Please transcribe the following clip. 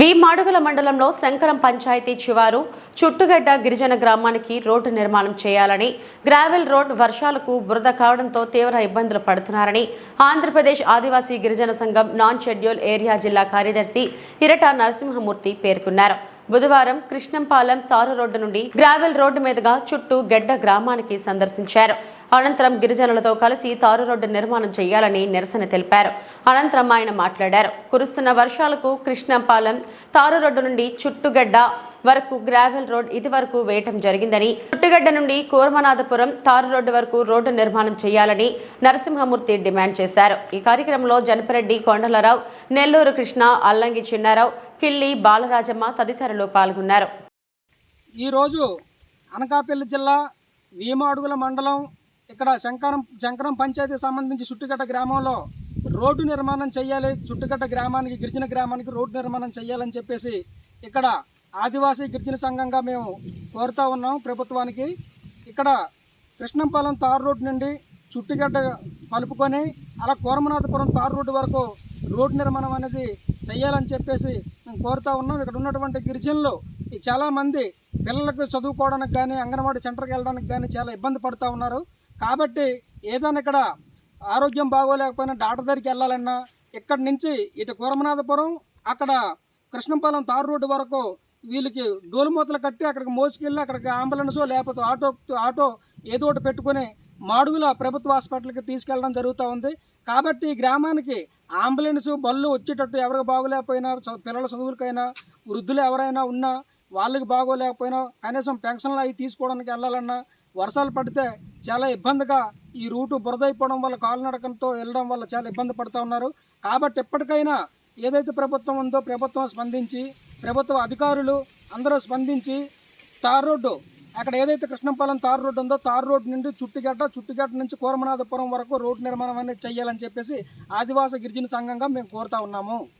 వి మాడుగుల మండలంలో శంకరం పంచాయతీ శివారు చుట్టుగడ్డ గిరిజన గ్రామానికి రోడ్డు నిర్మాణం చేయాలని గ్రావెల్ రోడ్ వర్షాలకు బురద కావడంతో తీవ్ర ఇబ్బందులు పడుతున్నారని ఆంధ్రప్రదేశ్ ఆదివాసీ గిరిజన సంఘం నాన్ షెడ్యూల్ ఏరియా జిల్లా కార్యదర్శి ఇరట నరసింహమూర్తి పేర్కొన్నారు. బుధవారం కృష్ణంపాలెం తారు రోడ్డు నుండి గ్రావెల్ రోడ్డు మీదుగా చుట్టూ గెడ్డ గ్రామానికి సందర్శించారు. అనంతరం గిరిజనులతో కలిసి తారు రోడ్డు నిర్మాణం చేయాలని నిరసన తెలిపారు. అనంతరం ఆయన మాట్లాడారు. కురుస్తున్న వర్షాలకు కృష్ణపాలెం తారు రోడ్డు నుండి చుట్టుగడ్డ వరకు గ్రావెల్ రోడ్ ఇది వరకు వేయటం జరిగిందని చుట్టుగడ్డ నుండి కూర్మనాథపురం తారు రోడ్డు వరకు రోడ్డు నిర్మాణం చేయాలని నరసింహమూర్తి డిమాండ్ చేశారు. ఈ కార్యక్రమంలో జనపరెడ్డి కొండలరావు నెల్లూరు కృష్ణ అల్లంగి చిన్నారావు కిల్లి బాలరాజమ్మ తదితరులు పాల్గొన్నారు. ఈరోజు అనకాపల్లి జిల్లా వీమాడుగుల మండలం ఇక్కడ శంకరం శంకరం పంచాయతీ సంబంధించి చుట్టుగట్ట గ్రామంలో రోడ్డు నిర్మాణం చేయాలి చుట్టుగడ్డ గ్రామానికి గిరిజన గ్రామానికి రోడ్డు నిర్మాణం చేయాలని చెప్పేసి ఇక్కడ ఆదివాసీ గిరిజన సంఘంగా మేము కోరుతా ఉన్నాం ప్రభుత్వానికి. ఇక్కడ కృష్ణంపాలెం తారు రోడ్డు నుండి చుట్టుగడ్డ కలుపుకొని అలా కోరమనాథపురం తారు రోడ్డు వరకు రోడ్డు నిర్మాణం అనేది చేయాలని చెప్పేసి మేము కోరుతా ఉన్నాం. ఇక్కడ ఉన్నటువంటి గిరిజనులు చాలామంది పిల్లలకు చదువుకోవడానికి కానీ అంగన్వాడీ సెంటర్కి వెళ్ళడానికి కానీ చాలా ఇబ్బంది పడుతూ ఉన్నారు. కాబట్టి ఏదైనా ఇక్కడ ఆరోగ్యం బాగోలేకపోయినా డాక్టర్ దగ్గరికి వెళ్ళాలన్నా ఇక్కడి నుంచి ఇటు కూరమనాథపురం అక్కడ కృష్ణంపాలెం తారు రోడ్డు వరకు వీళ్ళకి డోలుమూతలు కట్టి అక్కడికి మోసుకెళ్ళి అక్కడికి అంబులెన్సో లేకపోతే ఆటో ఆటో ఏదో ఒకటి పెట్టుకొని మాడుగుల ప్రభుత్వ హాస్పిటల్కి తీసుకెళ్ళడం జరుగుతూ ఉంది. కాబట్టి ఈ గ్రామానికి అంబులెన్స్ బళ్ళు వచ్చేటట్టు ఎవరికి బాగోలేకపోయినా పిల్లల చదువులకైనా వృద్ధులు ఎవరైనా ఉన్నా వాళ్ళకి బాగోలేకపోయినా కనీసం పెన్షన్లు అవి తీసుకోవడానికి వెళ్ళాలన్నా వర్షాలు పడితే చాలా ఇబ్బందిగా ఈ రూటు బురదైపోవడం వల్ల కాలినడకంతో వెళ్ళడం వల్ల చాలా ఇబ్బంది పడుతూ ఉన్నారు. కాబట్టి ఎప్పటికైనా ఏదైతే ప్రభుత్వం ఉందో ప్రభుత్వం స్పందించి ప్రభుత్వ అధికారులు అందరూ స్పందించి తార్ రోడ్డు అక్కడ ఏదైతే కృష్ణంపాలెం తార్ రోడ్డు ఉందో తార్ రోడ్డు నుండి చుట్టుగడ్డ చుట్టుగడ్డ నుంచి కోరమనాథపురం వరకు రోడ్డు నిర్మాణం అనేది చేయాలని చెప్పేసి ఆదివాస గిరిజన సంఘంగా మేము కోరుతా ఉన్నాము.